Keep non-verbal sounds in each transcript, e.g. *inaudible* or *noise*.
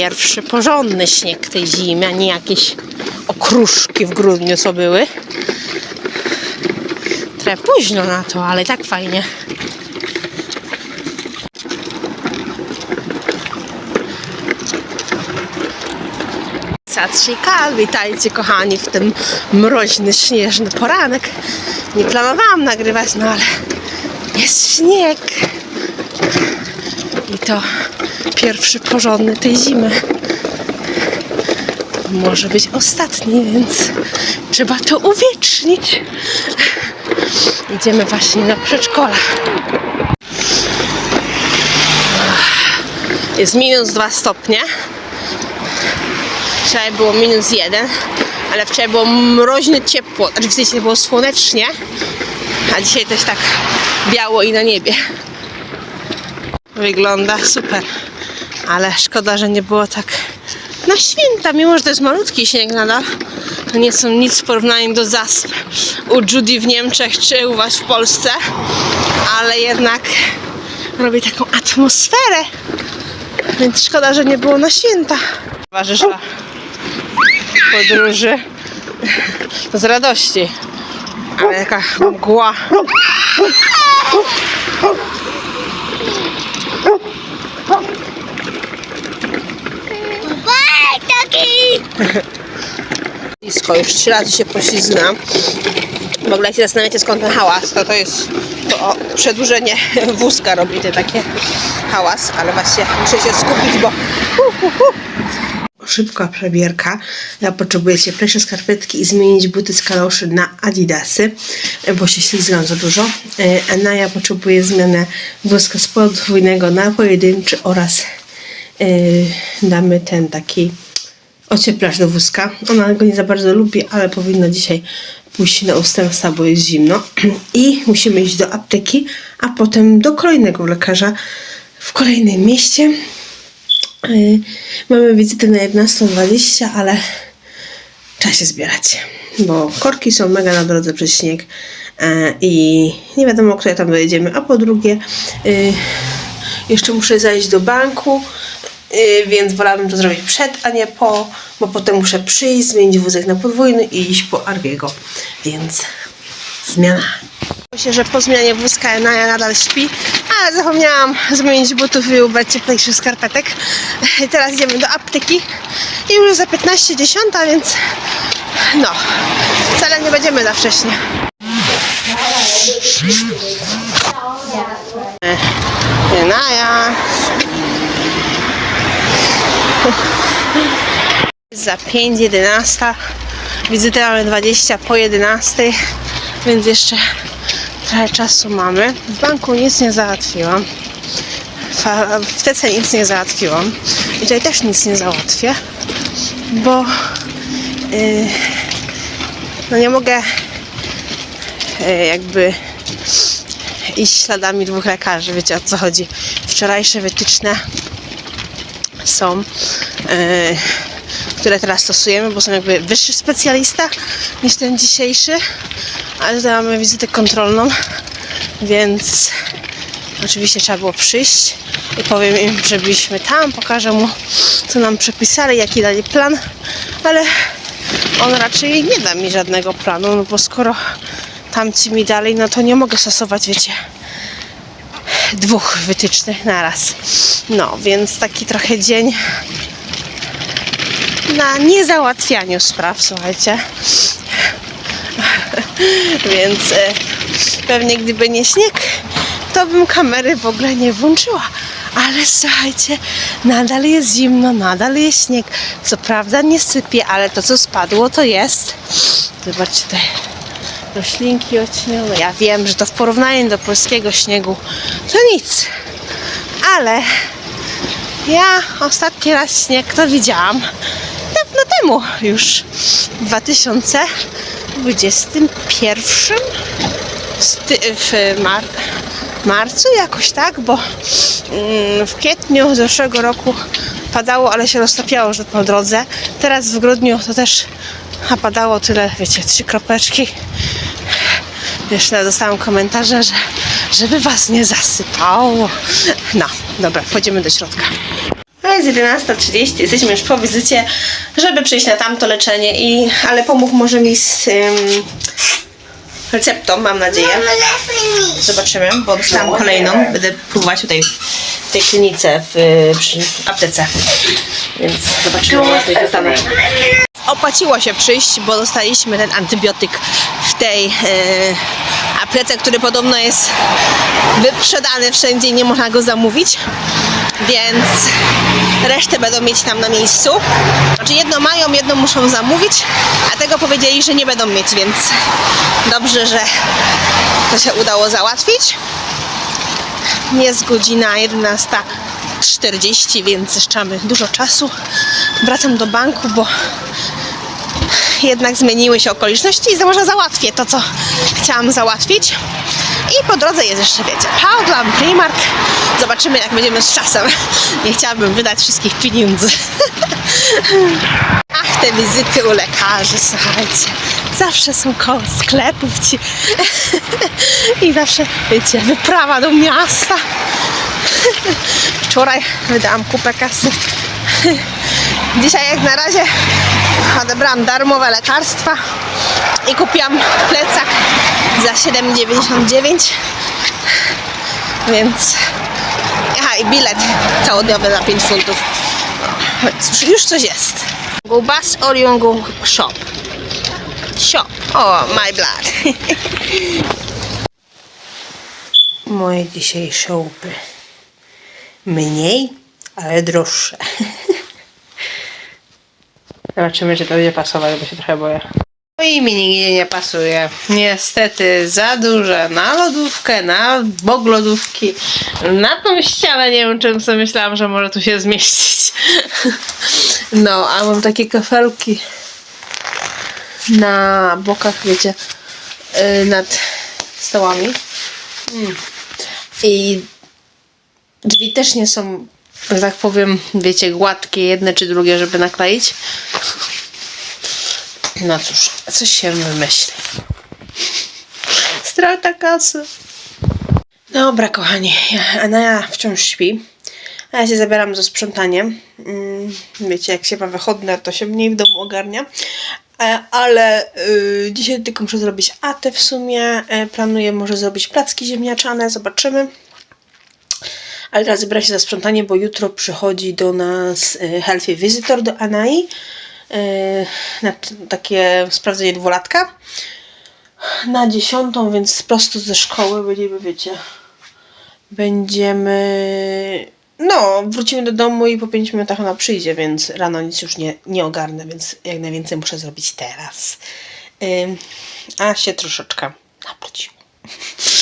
pierwszy porządny śnieg tej zimy, a nie jakieś okruszki w grudniu co były. Trochę późno na to, ale tak fajnie. Satrzyka, witajcie kochani w ten mroźny, śnieżny poranek. Nie planowałam nagrywać, no ale jest śnieg. I to pierwszy porządny tej zimy. Może być ostatni, więc trzeba to uwiecznić. Idziemy właśnie do przedszkola. Jest minus 2 stopnie. Wczoraj było minus 1, ale wczoraj było mroźne ciepło. Znaczy w sensie było słonecznie, a dzisiaj też tak biało i na niebie. Wygląda super, ale szkoda, że nie było tak na święta, mimo że to jest malutki śnieg nadal. To nie są nic w porównaniu do zasp u Judy w Niemczech czy u Was w Polsce, ale jednak robi taką atmosferę, więc szkoda, że nie było na święta. Towarzysza podróży to z radości, ale jaka mgła. Blisko, już trzy razy się poślizgnęłam. W ogóle się zastanawiacie skąd ten hałas, to to jest to przedłużenie *laughs* wózka robi te takie hałas, ale właśnie muszę się skupić, bo szybka przebierka. Ja potrzebuję cieplejsze skarpetki i zmienić buty z kaloszy na adidasy, bo się ślizgam za dużo. E, Naja potrzebuje zmianę wózka z podwójnego na pojedynczy oraz e, damy ten taki ocieplacz do wózka. Ona go nie za bardzo lubi, ale powinna dzisiaj pójść na ustępstwa, bo jest zimno. *clears throat* I musimy iść do apteki, a potem do kolejnego lekarza w kolejnym mieście. Yy, Mamy wizytę na 11.20, ale trzeba się zbierać, bo korki są mega na drodze przez śnieg e, i nie wiadomo, które tam dojedziemy. A po drugie, yy, jeszcze muszę zajść do banku, yy, więc wolałabym to zrobić przed, a nie po, bo potem muszę przyjść, zmienić wózek na podwójny i iść po Arbiego, więc zmiana. Myślę, że po zmianie wózka Enaja nadal śpi, ale zapomniałam zmienić butów i ubrać cieplejszych skarpetek. *laughs* Teraz idziemy do apteki i już za 15.10, więc no, wcale nie będziemy za wcześnie. Enaja. *laughs* Za 5.11. Wizytę mamy 20 po 11, więc jeszcze trochę czasu mamy. W banku nic nie załatwiłam. W TC nic nie załatwiłam. I tutaj też nic nie załatwię, bo yy, no nie mogę yy, jakby iść śladami dwóch lekarzy. Wiecie o co chodzi. Wczorajsze wytyczne są, yy, które teraz stosujemy, bo są jakby wyższy specjalista niż ten dzisiejszy, ale tutaj mamy wizytę kontrolną, więc oczywiście trzeba było przyjść i powiem im, że byliśmy tam, pokażę mu, co nam przepisali, jaki dali plan, ale on raczej nie da mi żadnego planu, no bo skoro tamci mi dali, no to nie mogę stosować, wiecie, dwóch wytycznych naraz. No, więc taki trochę dzień na niezałatwianiu spraw, słuchajcie. *laughs* Więc e, pewnie gdyby nie śnieg, to bym kamery w ogóle nie włączyła. Ale słuchajcie, nadal jest zimno, nadal jest śnieg. Co prawda nie sypie, ale to co spadło to jest. Zobaczcie te roślinki odśnieżone. Ja wiem, że to w porównaniu do polskiego śniegu to nic. Ale ja ostatni raz śnieg to widziałam dawno temu już w 2021 w, mar- marcu jakoś tak, bo mm, w kwietniu zeszłego roku padało, ale się roztapiało już po drodze. Teraz w grudniu to też a padało tyle, wiecie, trzy kropeczki. Jeszcze dostałam komentarze, że żeby was nie zasypało. No, dobra, wchodzimy do środka. No Jest 11.30, jesteśmy już po wizycie, żeby przyjść na tamto leczenie, i, ale pomógł może mi z receptą, mam nadzieję. Zobaczymy, bo dostałam kolejną. Będę próbować tutaj w tej klinice w, przy aptece. Więc zobaczymy, jak coś dostanę. Opłaciło się przyjść, bo dostaliśmy ten antybiotyk w tej aptece, który podobno jest wyprzedany wszędzie i nie można go zamówić. Więc resztę będą mieć tam na miejscu. Znaczy jedno mają, jedno muszą zamówić, a tego powiedzieli, że nie będą mieć, więc dobrze, że to się udało załatwić. Jest godzina 11.40, więc jeszcze mamy dużo czasu. Wracam do banku, bo jednak zmieniły się okoliczności i może załatwię to, co chciałam załatwić. I po drodze jest jeszcze, wiecie, Poundland, Primark. Zobaczymy, jak będziemy z czasem. *laughs* Nie chciałabym wydać wszystkich pieniędzy. *laughs* Ach, te wizyty u lekarzy, słuchajcie. Zawsze są koło sklepów ci. *laughs* I zawsze, wiecie, wyprawa do miasta. Wczoraj wydałam kupę kasy. Dzisiaj jak na razie odebrałam darmowe lekarstwa i kupiłam plecak za 7,99 więc aha i bilet całodniowy za 5 funtów. Cóż, już coś jest. Bus or you go shop. Shop. O my blood. *laughs* Moje dzisiejsze łupy. Mniej, ale droższe *laughs* Zobaczymy, czy to będzie pasować, bo się trochę boję. No i mi nigdzie nie pasuje. Niestety za duże na lodówkę, na bok lodówki, na tą ścianę. Nie wiem, czym sobie myślałam, że może tu się zmieścić. *laughs* No, a mam takie kafelki na bokach, wiecie, yy, nad stołami. Mm. I drzwi też nie są, że tak powiem, wiecie, gładkie jedne czy drugie, żeby nakleić. No cóż, coś się wymyśli. Strata kasy. Dobra, kochani, Anaja wciąż śpi. A ja się zabieram za sprzątanie. Mm, Wiecie, jak się ma wychodne, to się mniej w domu ogarnia. E, Ale y, dzisiaj tylko muszę zrobić atę w sumie. E, Planuję może zrobić placki ziemniaczane, zobaczymy. Ale teraz zabieram się za sprzątanie, bo jutro przychodzi do nas y, Healthy Visitor do Anai. Y, na takie sprawdzenie dwulatka. Na dziesiątą, więc prosto ze szkoły będziemy, wiecie, będziemy... No, wrócimy do domu i po 5 minutach ona przyjdzie, więc rano nic już nie, nie ogarnę, więc jak najwięcej muszę zrobić teraz. Ym, a się troszeczkę nabrudziło. *laughs*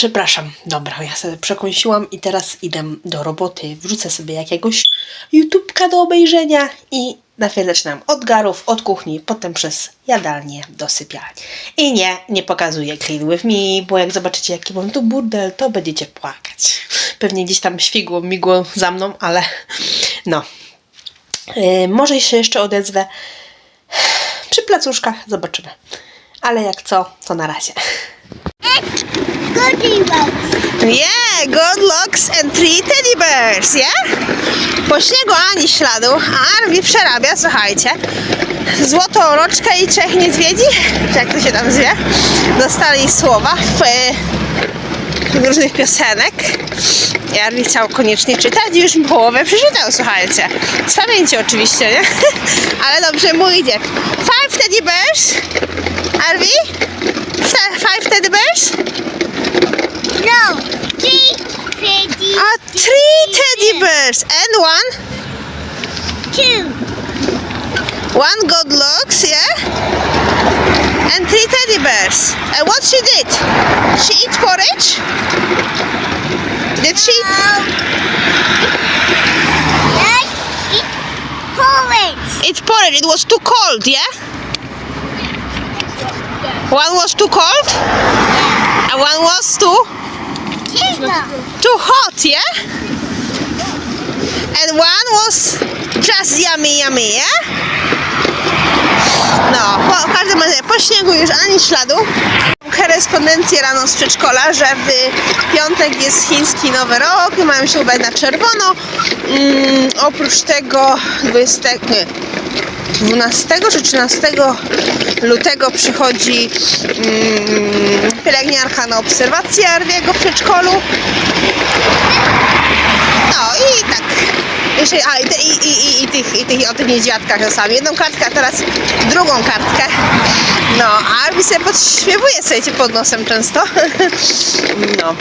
Przepraszam, dobra, ja sobie przekąsiłam i teraz idę do roboty. Wrzucę sobie jakiegoś YouTubka do obejrzenia i na chwilę zaczynam od garów, od kuchni, potem przez jadalnię do sypialni. I nie, nie pokazuję Clean With Me, bo jak zobaczycie jaki mam tu burdel, to będziecie płakać. Pewnie gdzieś tam świgło, migło za mną, ale no. Yy, może się jeszcze odezwę przy placuszkach, zobaczymy. Ale jak co, to na razie. Yeah, good looks and three teddy bears, yeah? Po śniegu ani śladu, a Arwi przerabia, słuchajcie, złotą roczkę i trzech niedźwiedzi, jak to się tam zwie, dostali słowa w, e, różnych piosenek. I Arwi chciał koniecznie czytać i już połowę przeczytał, słuchajcie. Z pamięci oczywiście, nie? *laughs* Ale dobrze mu idzie. Five teddy bears. Arwi? Fi- Five teddy bears? Three teddy bears and one Two. one good looks, yeah? And three teddy bears. And what she did? She eat porridge? Did she? Um, yes, it porridge. Eat porridge. It was too cold, yeah? One was too cold and one was too. Too hot, yeah? And one was just yummy, yummy, yeah? No, po, w każdym razie po śniegu już ani śladu. Korespondencję rano z przedszkola, że w piątek jest chiński Nowy Rok mają się ubrać na czerwono. Mm, oprócz tego 20, nie, 12 czy 13 lutego przychodzi mm, pielęgniarka na obserwację Arwiego w przedszkolu. No i tak. Jeszcze, a, i, i, i, i, tych, i tych, o tych niedźwiadkach czasami. Jedną kartkę, a teraz drugą kartkę. No, a Arwi sobie podśpiewuje sobie pod nosem często. *laughs* No.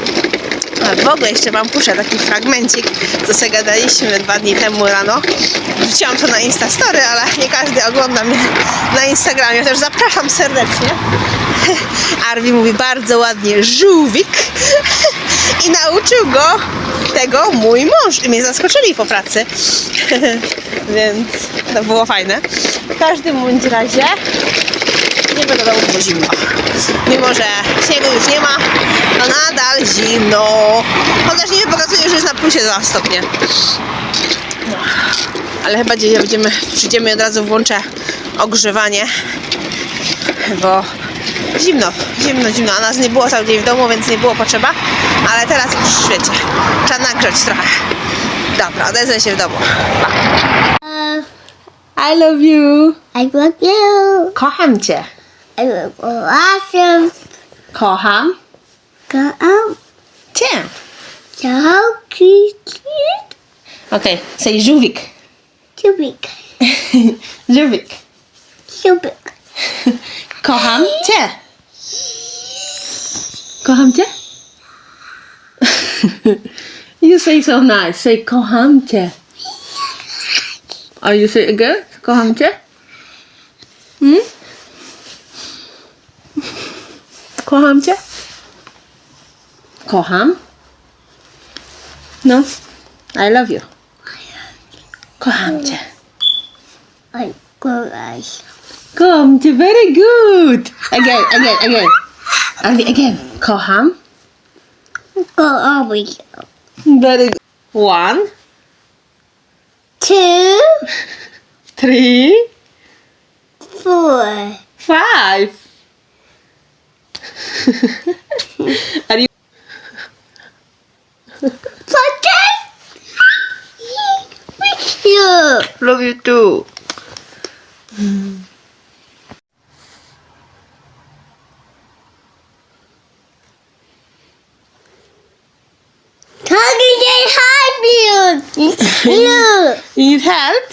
A w ogóle jeszcze Wam puszczę taki fragmencik, co sobie gadaliśmy dwa dni temu rano. Wrzuciłam to na Instastory, ale nie każdy ogląda mnie na Instagramie, też zapraszam serdecznie. Arwi mówi bardzo ładnie żółwik i nauczył go tego mój mąż i mnie zaskoczyli po pracy. *laughs* Więc to było fajne. W każdym bądź razie nie będę domu, bo zimno. Mimo, że śniegu już nie ma, to nadal zimno. Chociaż nie pokazuje, że jest na plusie 2 stopnie. No. Ale chyba dzisiaj będziemy, przyjdziemy i od razu włączę ogrzewanie, bo zimno, zimno, zimno. A nas nie było cały dzień w domu, więc nie było potrzeba. Ale teraz już wiecie, trzeba nagrzać trochę. Dobra, odezwę się w domu. Uh, I love you. I love you. Kocham cię. I will go awesome. Kocham Go out. cię. So cute. Okej, say żółwik. Too big. żółwik. So big. Kocham cię. Kocham cię. you say so nice. Say kocham cię. Are you say again? Kocham cię? Kocham cię? Kocham. No. I love you. Kocham cię. I go. Kocham cię, very good. Again, again, again. Again. Kocham. Go over you. Very good. One, Two, three, four. five. Are you? With you. Love you too. How did they help you. *laughs* You need help?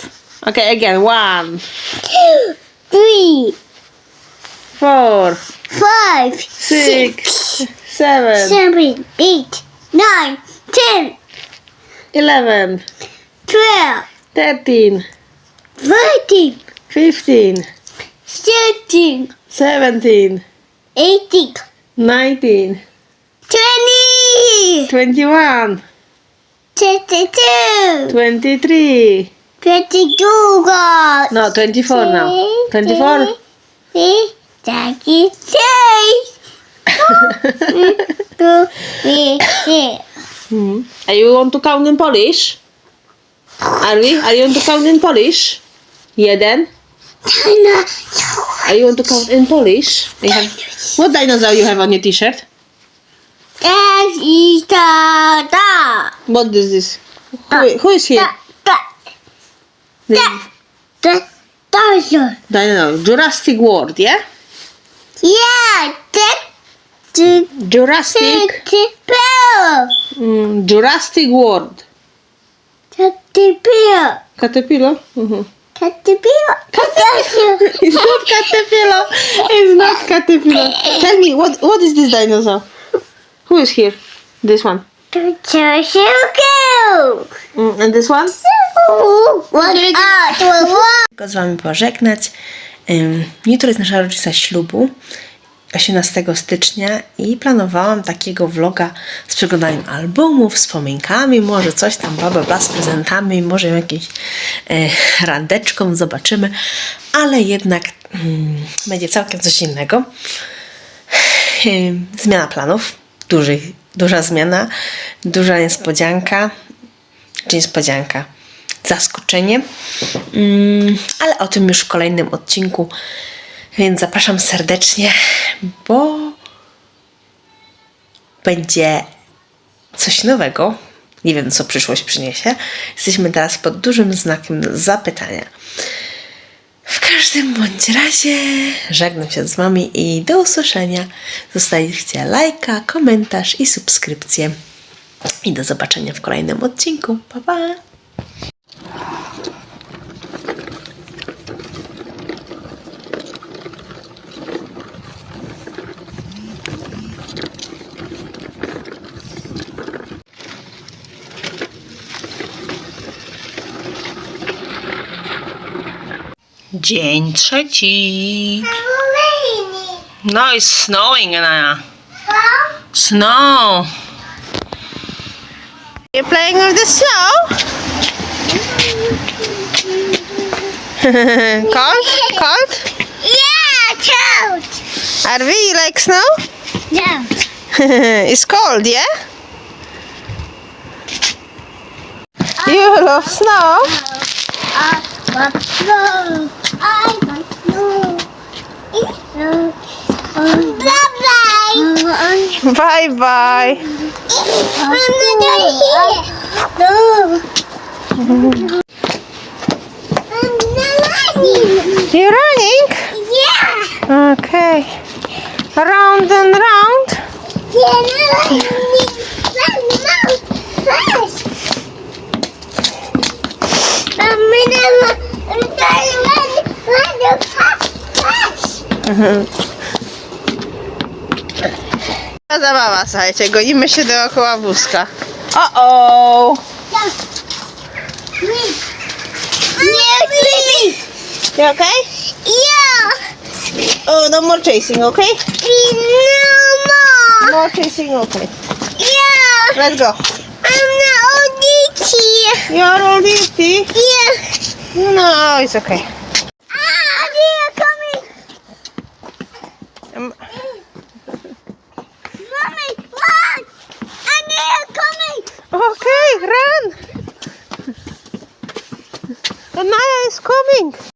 Okay, again. One, Two, three, four, five, six, seven, seven, eight, nine, ten, eleven, twelve, thirteen, thirteen, fifteen, sixteen, seventeen, eighteen, nineteen, twenty, twenty-one, twenty-two, twenty-three. twenty-two, God. No, twenty-four now. Twenty-four. Three, thirty-six. Two, three, six. Hmm. Are you want to count in Polish? Are we? Are you want to count in Polish? Jeden. Are you want to count in Polish? Have, what dinosaur you have on your t-shirt? That is the dog. What is this? Who, who is here? The, The the, the dinosaur. dinosaur. Jurassic World, yeah? Yeah, that, the, Jurassic. the, bear. Mm, Jurassic World. The, the bear. Caterpillar? Mhm. Cat the bear. Cat It's not caterpillar. It's not caterpillar. Tell me, what what is this dinosaur? Who is here? This one. the go. Mm, and this one? What out? What? Tylko z Wami pożegnać. Jutro jest nasza rocznica ślubu, 18 stycznia i planowałam takiego vloga z przeglądaniem albumów, wspominkami, może coś tam, bla, bla, bla, z prezentami, może jakieś e, randeczką, zobaczymy, ale jednak mm, będzie całkiem coś innego. Zmiana planów, duży, duża zmiana, duża niespodzianka, czy niespodzianka, zaskoczenie, Mm, ale o tym już w kolejnym odcinku Więc zapraszam serdecznie, bo będzie coś nowego. Nie wiem, co przyszłość przyniesie. Jesteśmy teraz pod dużym znakiem zapytania. W każdym bądź razie żegnam się z Wami i do usłyszenia. Zostawcie lajka, komentarz i subskrypcję. I do zobaczenia w kolejnym odcinku. Pa, pa! Dzień trzeci. No, it's snowing, Anaya. Snow. You're playing with the snow? *laughs* cold? Cold? Yeah, toad. Arvi, you like snow? Yeah. *laughs* it's cold, yeah? You love snow? Oh, I want snow. I. It's snow. Bye bye. Bye bye. I'm not here. No. I'm not running. You're running? Yeah. Okay. Round and round. Yeah, I'm running. Run, run, fast. I'm gonna I'm Ta *laughs* zabawa, słuchajcie, gonimy się dookoła wózka. O-o! Yeah, please. You okay? Yeah. Oh, no more chasing, okay? No more. More chasing, okay. Yeah. Let's go. I'm not ODT. You're all dirty. Yeah. No, it's okay. Okay,